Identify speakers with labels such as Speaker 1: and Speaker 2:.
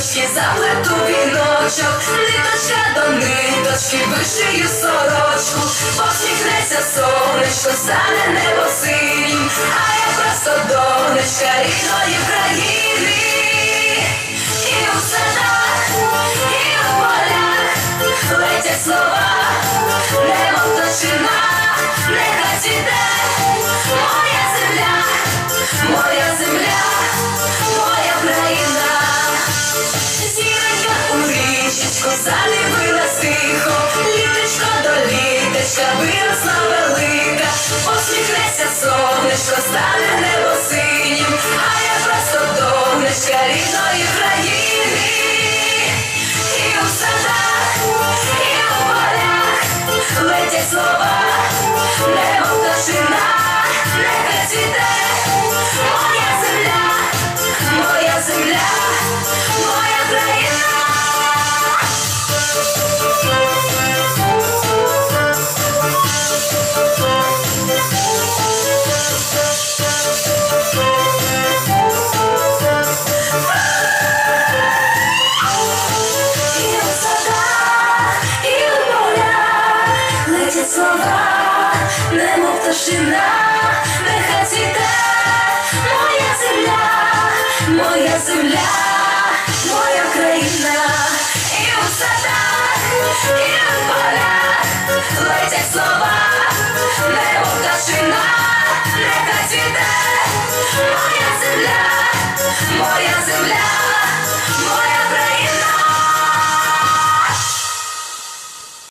Speaker 1: ниточки, заплету віночок, ниточка до ниточки, вишию сорочку, посміхнеться сонечко, стане небо синім, а я просто донечка літочка виросла велика, посміхнеться сонечко, стане небо синім, а я просто донечка рідної країни. І у садах, і у полях летять слова, пташина, нехай цвіте